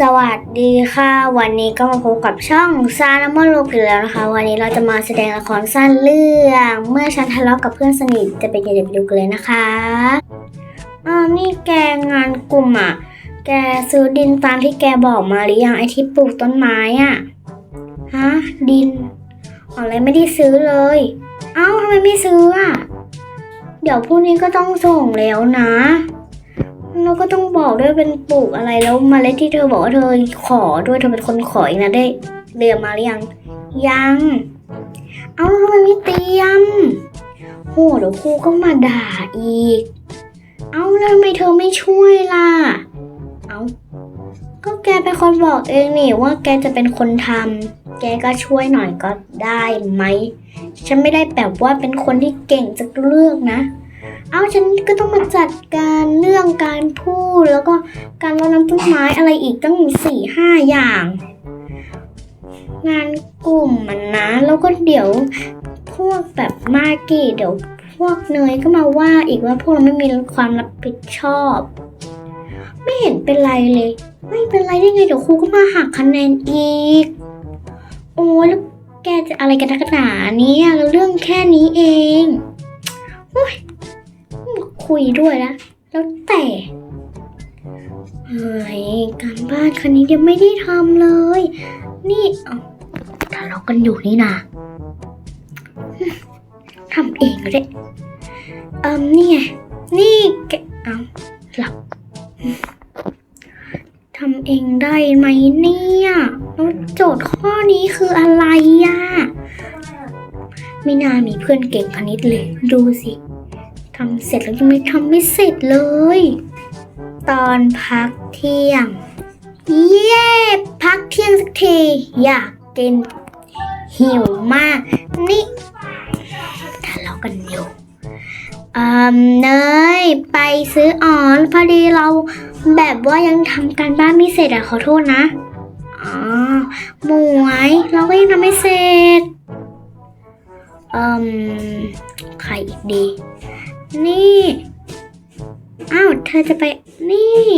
สวัสดีค่ะ วันนี้ก็มาพบกับช่องซา n ามอนโลกอีกแล้วนะคะ วันนี้เราจะมาแสดงละครสั้นเรื่อง เมื่อฉันทะเลาะกับเพื่อนสนิทจะเป็นยังไงไปดูกันเลยนะคะอ้าวนี่แกงานกลุ่มอะ แกซื้อดินตามที่แกบอกมาหรือยังไอที่ปลูกต้นไม้อะฮะดินอะไรไม่ได้ซื้อเลย เอ้าทำไมไม่ซื้ออะ เดี๋ยวพรุ่งนี้ก็ต้องส่งแล้วนะ ก็ต้องบอกด้วยเป็นปลูกอะไรแล้วมเมล็ดที่เธอบอกว่าเธอขอด้วยเธอเป็นคนขอเองนะได้เรียนมาหรือยัง ยัง เอาทำไมไม่เตรียมโหเดี๋ยวครูก็มาด่าอีก เอาแล้วทำไมเธอไม่ช่วยล่ะ เอาก็แกเป็นคนบอกเองนี่ว่าแกจะเป็นคนทำแกก็ช่วยหน่อยก็ได้ไหม ฉันไม่ได้แบบว่าเป็นคนที่เก่งจะเลือกนะ เอาฉันก็ต้องมาจัดการเรื่องการพูดแล้วก็การรดน้ำต้นไม้อะไรอีกตั้งสี่ห้าอย่าง งานกลุ่มมันนะ แล้วก็เดี๋ยวพวกแบบมากกี้เดี๋ยวพวกเนยก็มาว่าอีกว่าพวกเราไม่มีความรับผิดชอบ ไม่เห็นเป็นไรเลย ไม่เป็นไรได้ไงเดี๋ยวครูก็มาหักคะแนนอีก โอ้แล้วแกจะอะไรกันนักหนาเนี่ยเรื่องแค่นี้เองโอ้ย คุยด้วยนะ แล้วแต่เฮ้ยการบ้านคันนี้ยังไม่ได้ทำเลย นี่เอาทะเลาะกันอยู่นี่นะทำเองก็ได้เอิมนี่ไง นี่แกเอาหลับทำเองได้ไหมเนี่ยแล้วโจทย์ข้อนี้คืออะไรอะไม่น่ามีเพื่อนเก่งคณิตเลย ดูสิำเสร็จแล้วยังไม่ทำไม่เสร็จเลย ตอนพักเที่ยง เย้พักเที่ยงสักที อยากกิน หิวมาก นี่ทะเลาะกันอยู่อืมเนยไปซื้ออ๋อนพอดีเราแบบว่ายังทำการบ้านไม่เสร็จอะขอโทษนะอ๋อหมวยเราก็ยังทำไม่เสร็จอืมใครอีกดี นี่ อ้าว เธอจะไป นี่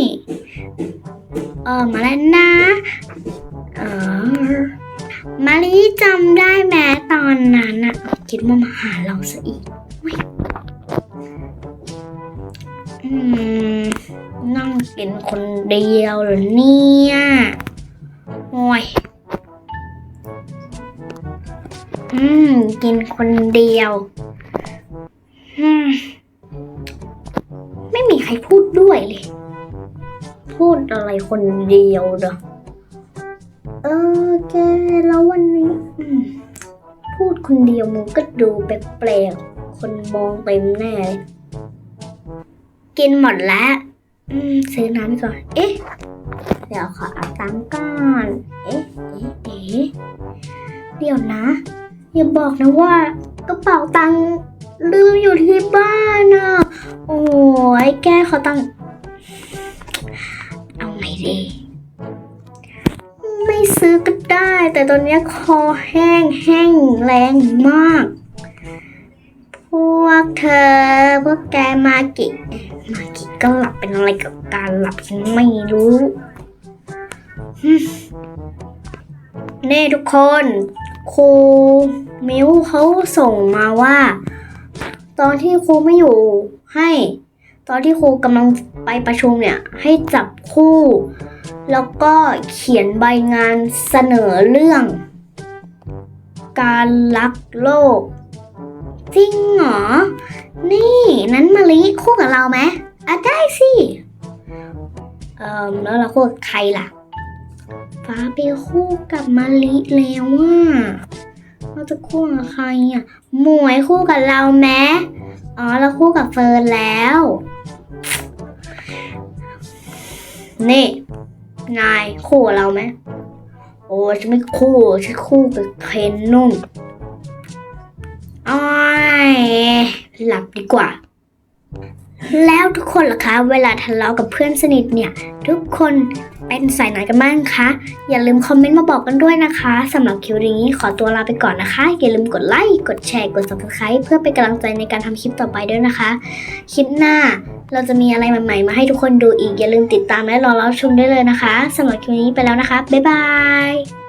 เออมาแล้วนะ เออ มาลีจำได้แม้ตอนนั้นอะคิดว่ามาหาเราซะอีกเว้ยอืมนั่งกินคนเดียวเหรอเนี่ยโอ้ยอืม กินคนเดียว อืม รพูดด้วยเลย พูดอะไรคนเดียวเด้อเออแกแล้ววันนี้พูดคนเดียวมันก็ดูแปลกๆคนมองเต็มแน่เลยกินหมดแล้วอืมซื้อน้ำก่อน เอ๊ะ เดี๋ยวขอเอาตังค์ก่อน เอ๊ะ เอ๊ะ เอ๊ะ เดี๋ยวนะ อย่าบอกนะว่ากระเป๋าตังค์ ลืมอยู่ที่บ้านอะ โอ้ยแกเขอตังเอาไงดี ไม่ซื้อก็ได้ แต่ตอนนี้คอแห้งแห้งแรงมาก พวกเธอ พวกแกมากิมากิก็หลับเป็นอะไรกับการหลับฉันไม่รู้เน่ทุกคนครูมิวเขาส่งมาว่า ตอนที่ครูไม่อยู่ให้ ตอนที่ครูกำลังไปประชุมเนี่ย ให้จับคู่ แล้วก็เขียนใบงานเสนอเรื่อง การรักโลก จริงเหรอ นี่นั้นมาลิคู่กับเราไหมอะได้สิ เอ่อแล้วเราคู่กับใครล่ะ ฟ้าไปคู่กับมาลิแล้วว่า เราจะคู่กับใครอะหมวยคู่กับเราไหมอ๋อเราคู่กับเฟิร์นแล้ว นี่ นายคู่กับเราไหมโอ้ฉันไม่คู่ฉันคู่กับเคนนุ่นอ้อยหลับดีกว่า แล้วทุกคนล่ะคะเวลาทะเลาะกับเพื่อนสนิทเนี่ย ทุกคนเป็นสายไหนกันบ้างคะ อย่าลืมคอมเมนต์มาบอกกันด้วยนะคะสำหรับคลิปนี้ขอตัวลาไปก่อนนะคะ อย่าลืมกดไลค์กดแชร์กด subscribe เพื่อเป็นกำลังใจในการทำคลิปต่อไปด้วยนะคะ คลิปหน้าเราจะมีอะไรใหม่ๆ มาให้ทุกคนดูอีกอย่าลืมติดตามและรอรับชมได้เลยนะคะสำหรับคลิปนี้ไปแล้วนะคะบ๊ายบาย